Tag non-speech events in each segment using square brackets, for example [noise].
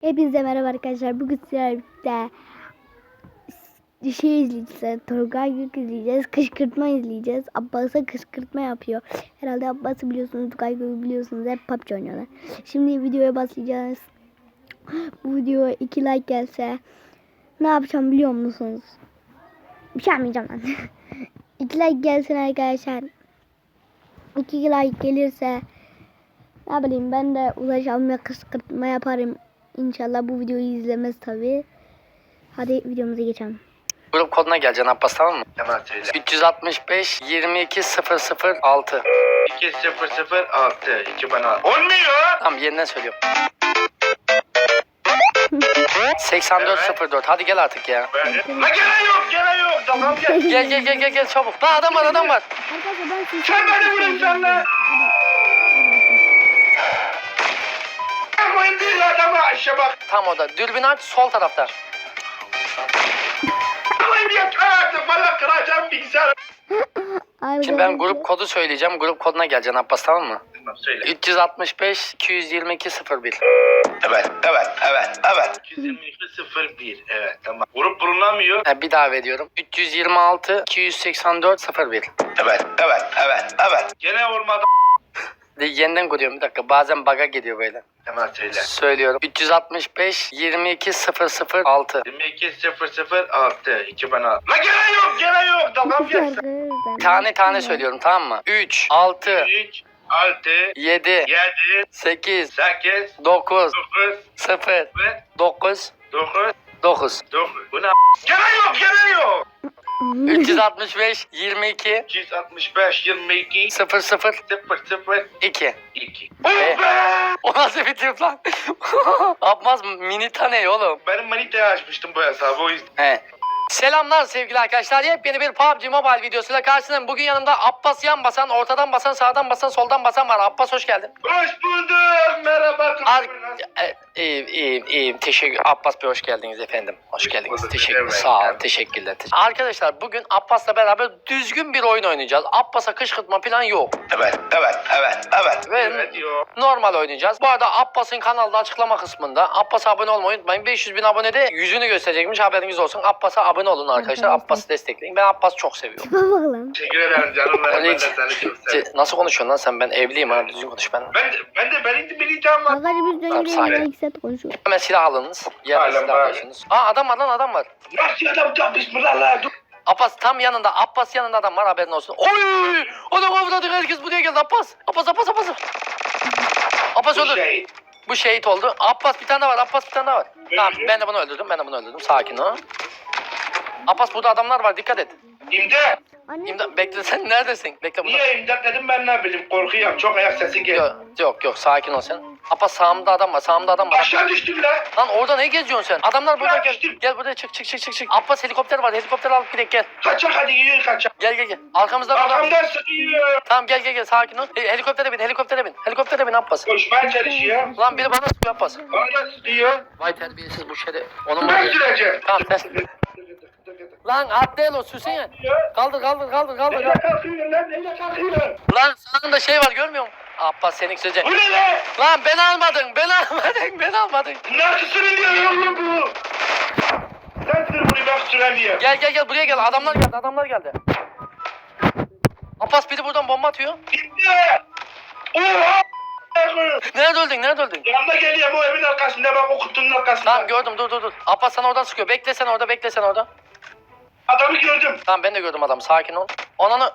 Hepinize merhaba arkadaşlar. Bugün sizlerle birlikte şey izleyeceğiz. Turgay Gök izleyeceğiz. Kışkırtma izleyeceğiz. Abbas'a kışkırtma yapıyor. Herhalde Abbas'ı biliyorsunuz. Turgay Gök'ü biliyorsunuz. Hep PUBG oynuyorlar. Şimdi videoya başlayacağız. Bu videoya 2 like gelse ne yapacağım biliyor musunuz? Bir şey yapmayacağım ben. [laughs] 2 like gelsin arkadaşlar. 2 like gelirse ne bileyim ben de ulaşalım ve kışkırtma yaparım. İnşallah bu videoyu izlemez tabi. Hadi videomuza geçelim. Grup koduna geleceksin Abbas tamam mı? Hemen söyle. 365 22 006. 2006 2 bana. Olmuyor. Tamam yeniden söylüyorum. 8404. Hadi gel artık ya. La gene yok gene yok. Tamam gel. Gel gel gel gel gel çabuk. Lan adam var adam var. Arkadaşlar ben sizi... Sen beni vurun sen lan. Koyun bir adamı aşağı bak. Tam orada. Dürbün aç sol tarafta. Koyun bir artık valla kıracağım bilgisayarı. Şimdi ben grup kodu söyleyeceğim. Grup koduna geleceksin Abbas tamam mı? Tamam söyle. 365 222 01. Evet evet evet evet. 222 01 evet tamam. Grup bulunamıyor. Ha, bir daha veriyorum. 326 284 01. Evet evet evet evet. Gene olmadı. De, yeniden kuruyorum bir dakika. Bazen bug'a geliyor böyle. Hemen söyle. Söylüyorum. 365 22 006. 22 006 2 bana. La gene yok gene yok. Tamam gel. Tane tane söylüyorum tamam mı? 3, 6, 3 6 7, 7 8, 8 9, 9 0, ve 9, 9 9. 9 Bu ne? Gene yok gene yok. 365 22 265 22 0 0 0 0 2. 2. E? Oh be! [laughs] O nasıl tip lan? [laughs] Abbas mini tane oğlum. Benim manitaya açmıştım bu hesabı o yüzden. He. Selamlar sevgili arkadaşlar. Yepyeni bir PUBG Mobile videosuyla karşınızdayım. Bugün yanımda Abbas yan basan, ortadan basan, sağdan basan, soldan basan var. Abbas hoş geldin. Hoş bulduk. Merhaba. Ar e, iyiyim, iyiyim, iyiyim. Teşekkür. Abbas Bey hoş geldiniz efendim. Hoş geldiniz. bulduk, Teşekkür. evet. Sağ olun. Teşekkürler. Teşekkür- Arkadaşlar bugün Abbas'la beraber düzgün bir oyun oynayacağız. Abbas'a kışkırtma falan yok. Evet, evet, evet, evet. Ve Evet yok. normal oynayacağız. Bu arada Abbas'ın kanalda açıklama kısmında Abbas'a abone olmayı unutmayın. 500 bin abonede yüzünü gösterecekmiş haberiniz olsun. Abbas'a abone olun arkadaşlar. Abbas'ı destekleyin. Ben Abbas'ı çok seviyorum. Tipe bak lan. Teşekkür ederim canım. benim. Ben de seni çok seviyorum. Ce- Nasıl konuşuyorsun lan sen? Ben evliyim ha. Düzgün konuş ben. Ben de, ben de benim de bileceğim var. Arkadaşlar biz Tamam, dönünce sakin. iki konuşuyoruz. Hemen silah alınız. Yerden Hala silah var. alıyorsunuz. Aa adam var lan adam var. Nasıl adam da bismillah la dur. Abbas tam yanında. Abbas yanında adam var haberin olsun. Oy! Adam avladık herkes buraya geldi Abbas. Abbas Abbas Abbas. Abbas öldür. şey. Bu şehit oldu. Abbas bir tane daha var. Abbas bir tane daha var. Tamam ben de bunu öldürdüm. Ben de bunu öldürdüm. Sakin ol. Abbas burada adamlar var. Dikkat et. İmdat. Anne İmdat bekle sen neredesin? Bekle burada. Niye imdat dedim ben ne bileyim korkuyorum. Çok ayak sesi geliyor. Yok yok yok sakin ol sen. Abbas sağımda adam var. Sağımda adam var. Aşağı düştüm lan. Lan orada ne geziyorsun sen? Adamlar burada Ya gel. düştüm. Gel buraya çık çık çık çık çık. Abbas helikopter var. Helikopter alıp gidelim gel. Kaçak hadi yürü kaçak. Gel gel gel. Arkamızda burada. Arkamdan sıkıyor. Tamam gel gel gel sakin ol. He- helikoptere bin helikoptere bin. Helikoptere bin Abbas. Koşmaya çalışıyor. Lan biri bana sıkıyor Abbas. Bana sıkıyor. Vay terbiyesiz bu şeyde. Onu mu Ben diyor? süreceğim. Tamam sen. [laughs] Lan atlayın o süsene. Kaldır kaldır kaldır kaldır. Neyle kaldır. kalkıyor lan? Neyle kalkıyor? Lan sağında şey var görmüyor musun? Abbas senin söyleyecek. Bu ne lan? Lan ben almadın ben almadın ben almadın. Nasıl sürülüyor oğlum bu? Sen sür bunu ben süremiyorum. Gel gel gel buraya gel adamlar geldi adamlar geldi. Abbas biri buradan bomba atıyor. Gitti. Oha! Nerede öldün nerede öldün? Yanına geliyorum o evin arkasında bak o kutunun arkasında. Tamam gördüm dur dur dur. Abbas sana oradan sıkıyor. Bekle sen orada bekle sen orada. Adamı gördüm. Tamam ben de gördüm adamı sakin ol. Onanı...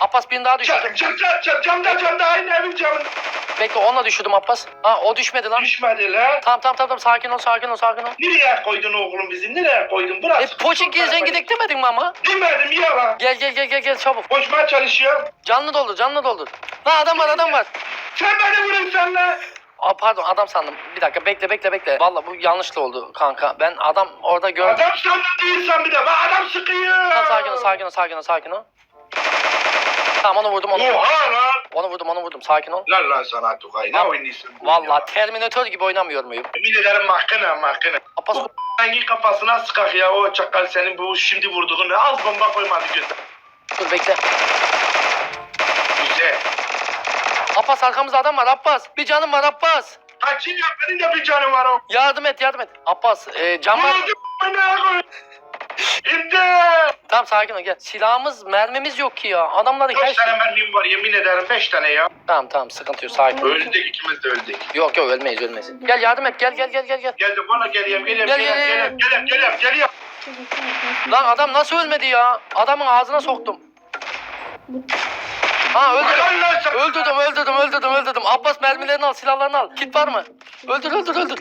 Abbas birini daha düşürdüm. Çak, çak, çak, camda camda aynı evin camında. Bekle onunla düşürdüm Abbas. Ha o düşmedi lan. Düşmedi lan. Tamam tamam tamam sakin ol sakin ol sakin ol. Nereye koydun oğlum bizi? Nereye koydun? Burası. E poçin gezden gidek demedin mi ama? Demedim ya lan. Gel gel gel gel gel çabuk. Koşmaya çalışıyorum. Canlı doldur canlı doldur. Lan adam var adam var. Sen beni vurun sen lan. Aa, pardon adam sandım. Bir dakika bekle bekle bekle. Valla bu yanlışlı oldu kanka. Ben adam orada gördüm. Adam sen değilsen bir de. Bak adam sıkıyor. Tamam sakin ol sakin ol sakin ol sakin ol. Tamam onu vurdum onu vurdum. Oha lan. Onu vurdum onu vurdum sakin ol. Lan lan sana Tugay. Ne oynuyorsun? Valla Terminator gibi oynamıyor muyum? Yemin ederim makine makine. Bu hangi kafasına sıkak ya o çakal senin bu şimdi vurduğun az bomba koymadı gözüne. dur bekle. Güzel. Abbas arkamızda adam var Abbas. Bir canım var Abbas. Kaçayım ya benim de bir canım var o. Yardım et yardım et. Abbas e, cam var. Vurdum bana koy. İmdat. Tamam sakin ol gel. Silahımız mermimiz yok ki ya. Adamların her Beş şey. tane mermim var yemin ederim beş tane ya. Tamam tamam sıkıntı yok sakin ol. Öldük ikimiz de öldük. Yok yok ölmeyiz ölmeyiz. Gel yardım et gel gel gel gel gel. Geldim bana geleyim geleyim Gel, geleyim gel, gel. geleyim geleyim geleyim geleyim. Lan adam nasıl ölmedi ya? Adamın ağzına soktum. Ha öldürdüm. Öldürdüm öldürdüm öldürdüm öldürdüm. Abbas mermilerini al silahlarını al. Kit var mı? Öldür öldür öldür.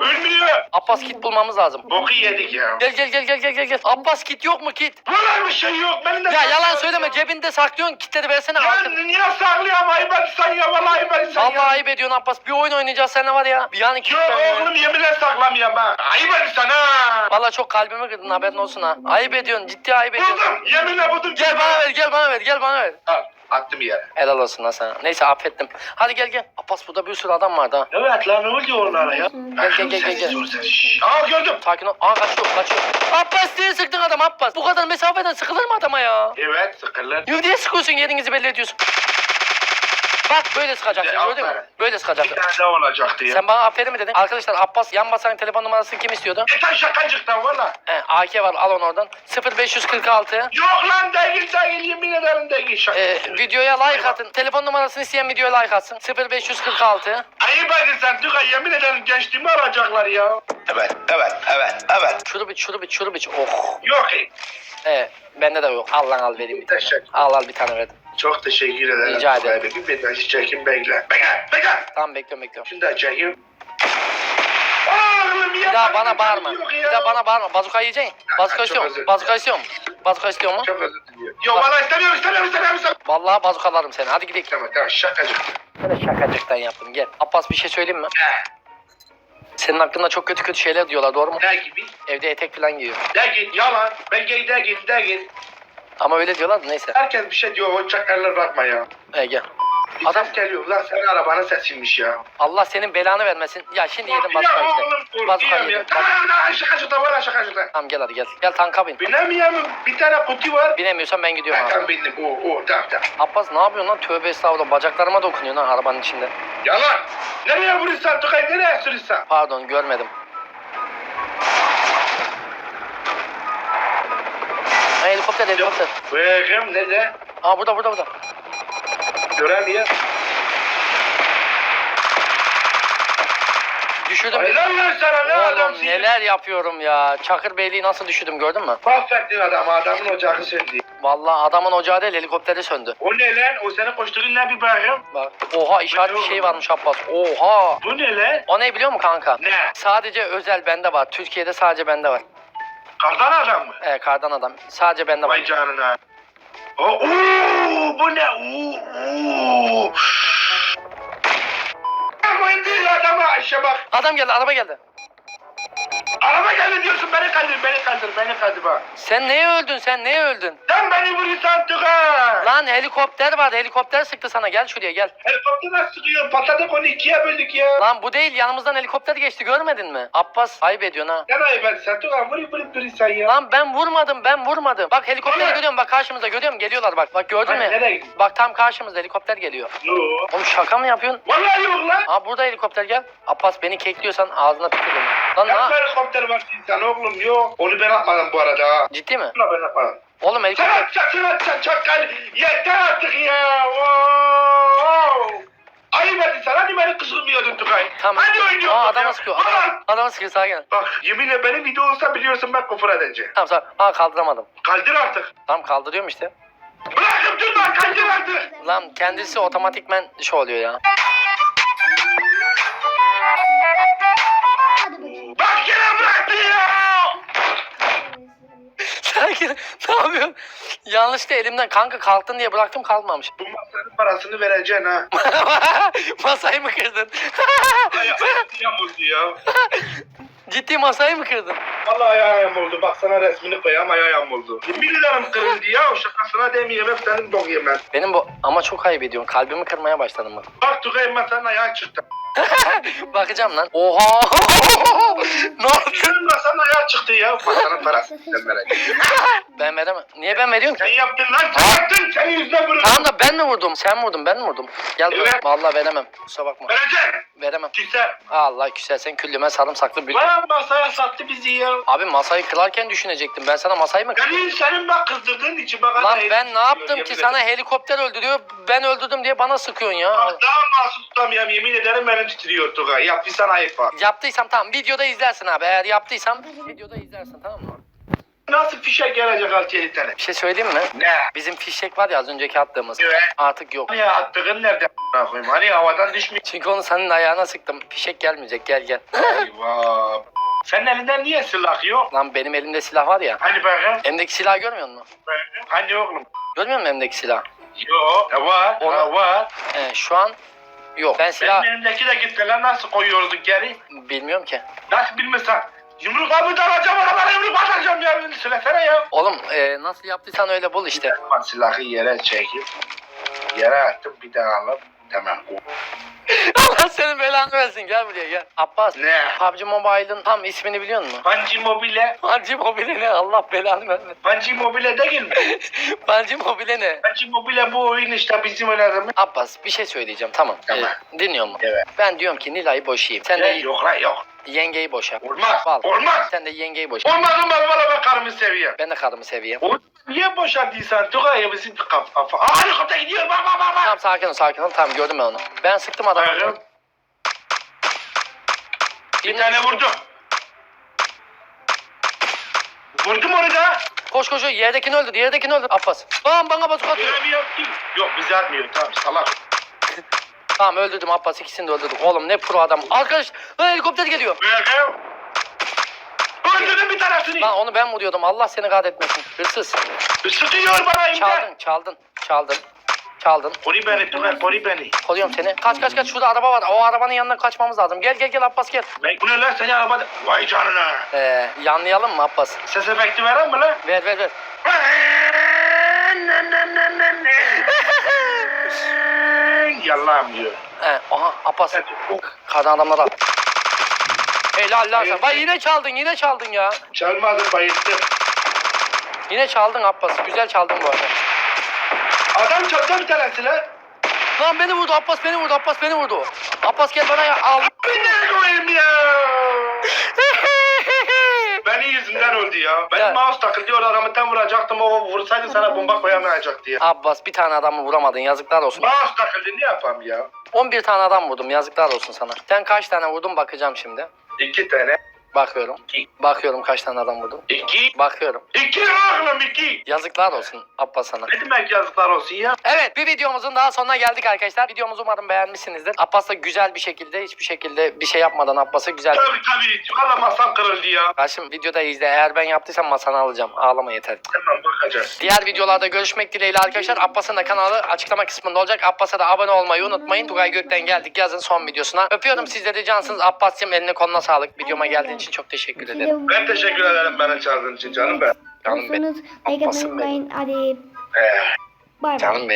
Ölmüyor. Abbas kit bulmamız lazım. Boku yedik ya. Gel gel gel gel gel gel gel. Abbas kit yok mu kit? Vallahi bir şey yok. Benim de Ya yalan söyleme cebinde saklıyorsun kitleri versene Ya artık. niye saklayayım ayıp sen ya vallahi ben sen Vallahi ya. ayıp ediyorsun Abbas. Bir oyun oynayacağız seninle var ya. Bir yani kit Yok vermiyor. oğlum yeminle saklamıyorum ha. Ayıp sen ha. Vallahi çok kalbimi kırdın haberin olsun ha. Ayıp ediyorsun ciddi ayıp ediyorsun. Buldum yeminle buldum. Gel bana ver gel bana ver gel bana ver. Al attım yere. Helal olsun lan sana. Neyse affettim. Hadi gel gel. Abbas burada bir sürü adam vardı ha. Evet lan ne oldu onlara ya? Gel, gel, gel, gel, gel. Şşş. Aa gördüm. Sakin ol. Aa kaçıyor kaçıyor. Abbas diye sıktın adam Abbas. Bu kadar mesafeden sıkılır mı adama ya? Evet sıkırlar. Ya niye sıkıyorsun yerinizi belli ediyorsun? Bak böyle sıkacaksın Ya, gördün mü? aferin. Böyle Bir sıkacaksın. tane daha olacaktı ya. Sen bana aferin mi dedin? Arkadaşlar Abbas yan basan telefon numarasını kim istiyordu? Yeter şakacıktan valla. He, AK var al onu oradan. 0546 Yok lan değil değil yemin ederim değil şaka. e, videoya like atın. Telefon numarasını isteyen videoya like atsın. 0546 Ayıp edin sen Tugay yemin ederim gençliğimi alacaklar ya. Evet evet evet evet. Çurubiç çurubiç çurubiç. Oh. Yok Evet bende de yok. Al lan al vereyim bir tane. Teşekkür. Al al bir tane ver. Çok teşekkür ederim. Rica ederim. Bir tane çekin bekle. Bekle bekle. Tamam bekliyorum bekliyorum. Oğlum ya. Bir daha bana bağırma. Yok Bir ya. daha bana bağırma. Bazuka yiyeceksin. Bazuka çok istiyorum. özür Bazuka istiyorum. Bazuka istiyor mu? Çok özür diliyorum. Yok valla istemiyorum istemiyorum istemiyorum. istemiyorum. Vallahi bazukalarım seni. Hadi gidelim. Tamam tamam şakacık. Böyle şakacıktan yaptım. Gel. Abbas bir şey söyleyeyim mi? He. Senin hakkında çok kötü kötü şeyler diyorlar doğru mu? Ne gibi? Evde etek falan giyiyor. De git yalan. Ben gay de git de git. Ama öyle diyorlar da neyse. Herkes bir şey diyor. O çakarlar bakma ya. E gel. Bir Adam- ses geliyor. Lan senin arabanın sesiymiş ya. Allah senin belanı vermesin. Ya şimdi yedim bazuka işte. Bazuka yedim. Tamam tamam şakacıkta var şakacıkta. Tamam gel hadi gel. Gel tanka bin. Binemiyorum. Bir tane kutu var. Binemiyorsan ben gidiyorum abi. tam bindim. O o tamam tamam. Abbas ne yapıyorsun lan? Tövbe estağfurullah. Bacaklarıma dokunuyor lan arabanın içinde. Yalan. Nereye vuruyorsun Tugay? Nereye sürüyorsun? Pardon görmedim. Ha, helikopter helikopter. Bakım nerede? Aa burada burada burada. Göremiyor. Düşürdüm. Helal lan sana ne Oğlum adamsın. neler yapıyorum ya. Çakır Beyliği nasıl düşürdüm gördün mü? Mahvettin adamı. Adamın ocağı söndü. Vallahi adamın ocağı değil helikopteri söndü. O ne lan? O senin koştuğun ne bir bakayım? Bak. Oha işaret bir şey varmış Abbas. Oha. Bu ne lan? O ne biliyor musun kanka? Ne? Sadece özel bende var. Türkiye'de sadece bende var. Kardan adam mı? Ee, kardan adam. Sadece bende Vay var. canına. O, bu ne? Oo, oo. Ama indir adamı Ayşe bak. Adam geldi araba geldi. Araba geldi diyorsun beni kaldır beni kaldır beni kaldır bak. Sen neye öldün sen neye öldün? Sen beni vuruyorsan. Lan helikopter var helikopter sıktı sana gel şuraya gel. Helikopter nasıl sıkıyor? Patladık onu ikiye böldük ya. Lan bu değil yanımızdan helikopter geçti görmedin mi? Abbas ayıp ediyorsun ha. Sen ayıp etsen Tugay vurup vurup duruyorsan ya. Lan ben vurmadım ben vurmadım. Bak helikopteri Öyle. görüyorum bak karşımızda görüyorum geliyorlar bak. Bak gördün mü? nereye gidiyorsun? Bak tam karşımızda helikopter geliyor. Yok. Oğlum şaka mı yapıyorsun? Vallahi yok lan. Ha burada helikopter gel. Abbas beni kekliyorsan ağzına tükürürüm. Lan Sen ne? helikopter var insan oğlum yok. Onu ben atmadım bu arada ha. Ciddi mi? Onu ben atmadım. Oğlum Sen helikopter... atacaksın atacaksın çakal. Yeter artık ya. Oo. Ayıp edin sen. Hadi beni kızılmıyordun Tugay. Tamam. Hadi oynayalım. Aa ya. adama sıkıyor. Ulan. Adam, adama sıkıyor sakin ol. Bak yeminle benim video olsa biliyorsun ben küfür edeceğim. Tamam sağ Aa kaldıramadım. Kaldır artık. Tamam kaldırıyorum işte. Bırakıp durma kaldır artık. Lan kendisi otomatikmen şey oluyor ya. Yapıyorsun? [laughs] Yanlışlıkla elimden kanka kalktın diye bıraktım kalkmamış. Bu masanın parasını vereceksin ha. [laughs] masayı mı kırdın? Ay, ayağım ya. [laughs] Ciddi masayı mı kırdın? Vallahi ayağım oldu. Bak sana resmini koyayım ayağım oldu. Yemin ederim kırıldı ya. O şakasına demeyeyim. Hep senin bok yemem. Benim bu ama çok ayıp ediyorsun. Kalbimi kırmaya başladım bak. Bak Tugay masanın ayağı çıktı. [laughs] Bakacağım lan. Oha! [laughs] ne yaptın? Senin masanın ayağı çıktı ya. Masanın parasını sen. [laughs] Ben veremem. Niye ben veriyorum Sen ki? yaptın lan. Sen yaptın. Senin yüzünden vururum. Tamam da ben mi vurdum? Sen mi vurdun? Ben mi vurdum? Gel buraya. Evet. Vallahi veremem. Kusura bakma. Vereceksin. Veremem. Küser. Allah küsersen küllüme sarımsaklı bir... Bayağı masaya sattı bizi ya. Abi masayı kırarken düşünecektim. Ben sana masayı mı kırdım? Senin, senin bak kızdırdığın için bak. Lan ben ne yaptım ki ederim. sana helikopter öldürüyor. Ben öldürdüm diye bana sıkıyorsun ya. Bak daha masum tutamıyorum yemin ederim benim titriyor Tugay. Yaptıysan ayıp var. Yaptıysam tamam videoda izlersin abi. Eğer yaptıysam videoda izlersin tamam mı? Nasıl fişek gelecek altı tane? Bir şey söyleyeyim mi? Ne? Bizim fişek var ya az önceki attığımız. Evet. Artık yok. Hani attığın nerede a**ına koyayım? Hani havadan düşmüyor. Çünkü onu senin ayağına sıktım. Fişek gelmeyecek gel gel. Eyvah. Senin elinden niye silah yok? Lan benim elimde silah var ya. Hani bakın. Elimdeki silahı görmüyor musun? Hani oğlum? Görmüyor musun elimdeki silah? Yok. Var. Ona- var. Ee, şu an yok. Ben silah Benim elimdeki de gitti lan nasıl koyuyorduk geri? bilmiyorum ki. Nasıl bilmiyorsan? Yumruk abi de alacağım arabalara yumruk atacağım ya. Söylesene ya. Oğlum e, nasıl yaptıysan öyle bul işte. Ben silahı yere çekip yere attım bir daha alıp tamam. [laughs] Allah senin belanı versin gel buraya gel. Abbas. Ne? PUBG Mobile'ın tam ismini biliyor musun? Panci Mobile. PUBG Mobile ne? Allah belanı versin. Panci Mobile değil mi? [laughs] PUBG Mobile ne? Panci Mobile bu oyun işte bizim oynadığımız. Abbas bir şey söyleyeceğim tamam. Tamam. Ee, dinliyor musun? Evet. Ben diyorum ki Nilay'ı boşayayım. Sen de? Yok lan yok. Yengeyi boşa. Olmaz. Val. Olmaz. Sen de yengeyi boşa. Olmaz olmaz valla ben karımı seviyorum. Ben de karımı seveyim. O niye boşandıysan Tugay bizim kafa. Aa helikopter gidiyor bak bak bak bak. Tamam sakin ol sakin ol. Tamam gördüm ben onu. Ben sıktım adamı. Bakın. Bir tane vurdum. Vurdum onu da. Koş koş yerdekini öldür yerdekini öldür. Abbas. Tamam bana bazuk atıyor. Bir yaptım. Yok bizi atmıyor tamam salak. Tamam öldürdüm Abbas ikisini de öldürdüm. Oğlum ne pro adam. Arkadaş lan helikopter geliyor. Bakın. Öldürdüm bir tanesini. Lan onu ben vuruyordum. Allah seni kahretmesin. Hırsız. Sıkıyor bana imdat. Çaldın çaldın çaldın. Çaldın. Koru beni Tugay koru beni. Koruyorum seni. Kaç kaç kaç şurada araba var. O arabanın yanına kaçmamız lazım. Gel gel gel Abbas gel. Ben bu ne lan seni arabada. Vay canına. Ee, yanlayalım mı Abbas? Ses efekti veren mi lan? Ver ver ver. Yalan diyor. Ee, aha Abbas. Evet, o Kardan adamlar al. Helal lan sen. Hayır. Bak yine çaldın yine çaldın ya. Çalmadı bayıldı. Yine çaldın Abbas. Güzel çaldın bu arada. Adam çaldı bir tanesi lan. Lan beni vurdu Abbas beni vurdu Abbas beni vurdu. Abbas gel bana ya al. Bir ne koyayım ya? Benim yüzümden öldü ya. Benim Ya. mouse adamı tam vuracaktım o vursaydı sana bomba koyamayacaktı ya. Abbas bir tane adamı vuramadın yazıklar olsun. Mouse takıldı ne yapayım ya? 11 tane adam vurdum yazıklar olsun sana. Sen kaç tane vurdun bakacağım şimdi. İki tane. Bakıyorum. İki. Bakıyorum kaç tane adam vurdum. İki. Bakıyorum. İki oğlum iki. Yazıklar olsun Abbas sana. Ne demek yazıklar olsun ya? Evet bir videomuzun daha sonuna geldik arkadaşlar. Videomuzu umarım beğenmişsinizdir. Abbas da güzel bir şekilde hiçbir şekilde bir şey yapmadan Abbas'a güzel Tabii tabii. Valla masam kırıldı ya. Karşım videoda izle. Eğer ben yaptıysam masanı alacağım. Ağlama yeter. Tamam bakacağız. Diğer videolarda görüşmek dileğiyle arkadaşlar. Abbas'ın da kanalı açıklama kısmında olacak. Abbas'a da abone olmayı unutmayın. Tugay Gök'ten geldik yazın son videosuna. Öpüyorum sizleri cansınız. Abbas'cığım eline koluna sağlık. Videoma geldiğin için çok teşekkür ederim. Ben teşekkür ederim beni çağırdığın için canım ben. Canım benim. Like atmayı Abbasım benim. unutmayın. Hadi Ee. bay bay. Canım benim.